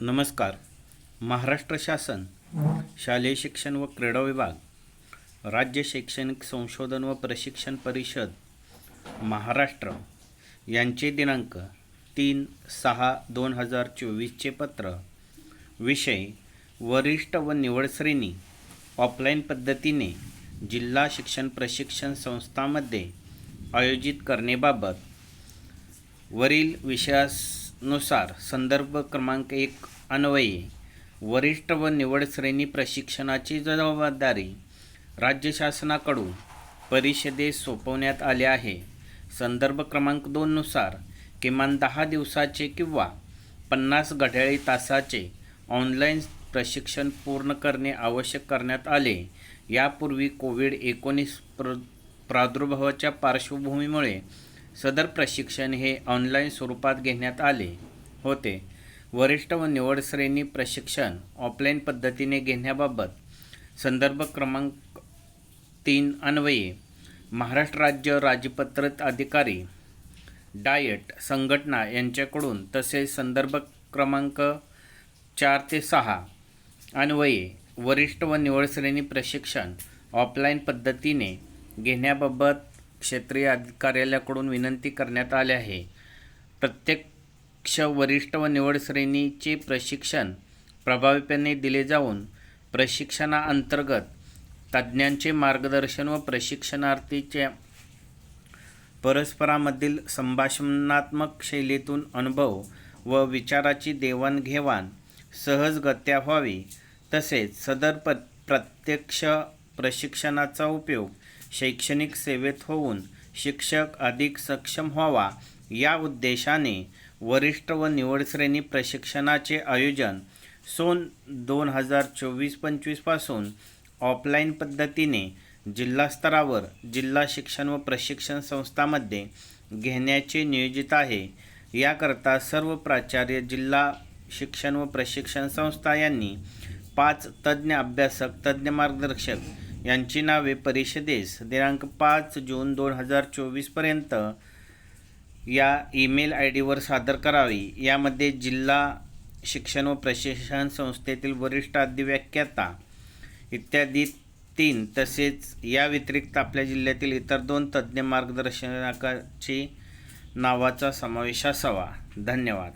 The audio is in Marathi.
नमस्कार. महाराष्ट्र शासन शालेय शिक्षण व क्रीडा विभाग राज्य शैक्षणिक संशोधन व प्रशिक्षण परिषद महाराष्ट्र यांचे दिनांक तीन सहा दोन हजार चोवीसचे पत्र विषय वरिष्ठ व निवड श्रेणी ऑफलाईन पद्धतीने जिल्हा शिक्षण प्रशिक्षण संस्थांमध्ये आयोजित करण्याबाबत वरील विषयास नुसार संदर्भ क्रमांक एक अन्वये वरिष्ठ व निवड श्रेणी प्रशिक्षणाची जबाबदारी राज्य शासनाकडून परिषदेस सोपवण्यात आले आहे. संदर्भ क्रमांक दोननुसार किमान दहा दिवसाचे किंवा पन्नास घड्याळी तासाचे ऑनलाईन प्रशिक्षण पूर्ण करणे आवश्यक करण्यात आले. यापूर्वी कोविड एकोणीस प्र प्रादुर्भावाच्या पार्श्वभूमीमुळे सदर प्रशिक्षण हे ऑनलाईन स्वरूपात घेण्यात आले होते. वरिष्ठ व निवड श्रेणी प्रशिक्षण ऑफलाईन पद्धतीने घेण्याबाबत संदर्भ क्रमांक तीन अन्वये महाराष्ट्र राज्य राजपत्रित अधिकारी डायट संघटना यांच्याकडून तसेच संदर्भ क्रमांक चार ते सहा अन्वये वरिष्ठ व निवड श्रेणी प्रशिक्षण ऑफलाईन पद्धतीने घेण्याबाबत क्षेत्रीय अधिकाऱ्याकडून विनंती करण्यात आली आहे. प्रत्यक्ष वरिष्ठ व निवड श्रेणीचे प्रशिक्षण प्रभावीपणे दिले जाऊन प्रशिक्षणाअंतर्गत तज्ज्ञांचे मार्गदर्शन व प्रशिक्षणार्थीच्या परस्परामधील संभाषणात्मक शैलीतून अनुभव व विचाराची देवाणघेवाण सहजगत्या व्हावी. तसेच सदर प प्रत्यक्ष प्रशिक्षणाचा उपयोग शैक्षणिक सेवेत होऊन शिक्षक अधिक सक्षम व्हावा या उद्देशाने वरिष्ठ व निवडश्रेणी प्रशिक्षणाचे आयोजन सोन दोन हजार चोवीस पंचवीसपासून ऑफलाईन पद्धतीने जिल्हास्तरावर जिल्हा शिक्षण व प्रशिक्षण संस्थांमध्ये घेण्याचे नियोजित आहे. याकरता सर्व प्राचार्य जिल्हा शिक्षण व प्रशिक्षण संस्था यांनी पाच तज्ज्ञ अभ्यासक तज्ज्ञ मार्गदर्शक यांची नावे परिषदेस दिनांक पाच जून दोन हजार चोवीसपर्यंत या ईमेल आय डीवर सादर करावी. यामध्ये जिल्हा शिक्षण व प्रशिक्षण संस्थेतील वरिष्ठ अधिव्याख्याता इत्यादी तीन तसेच या व्यतिरिक्त आपल्या जिल्ह्यातील इतर दोन तज्ज्ञ मार्गदर्शकाची नावाचा समावेश असावा. धन्यवाद.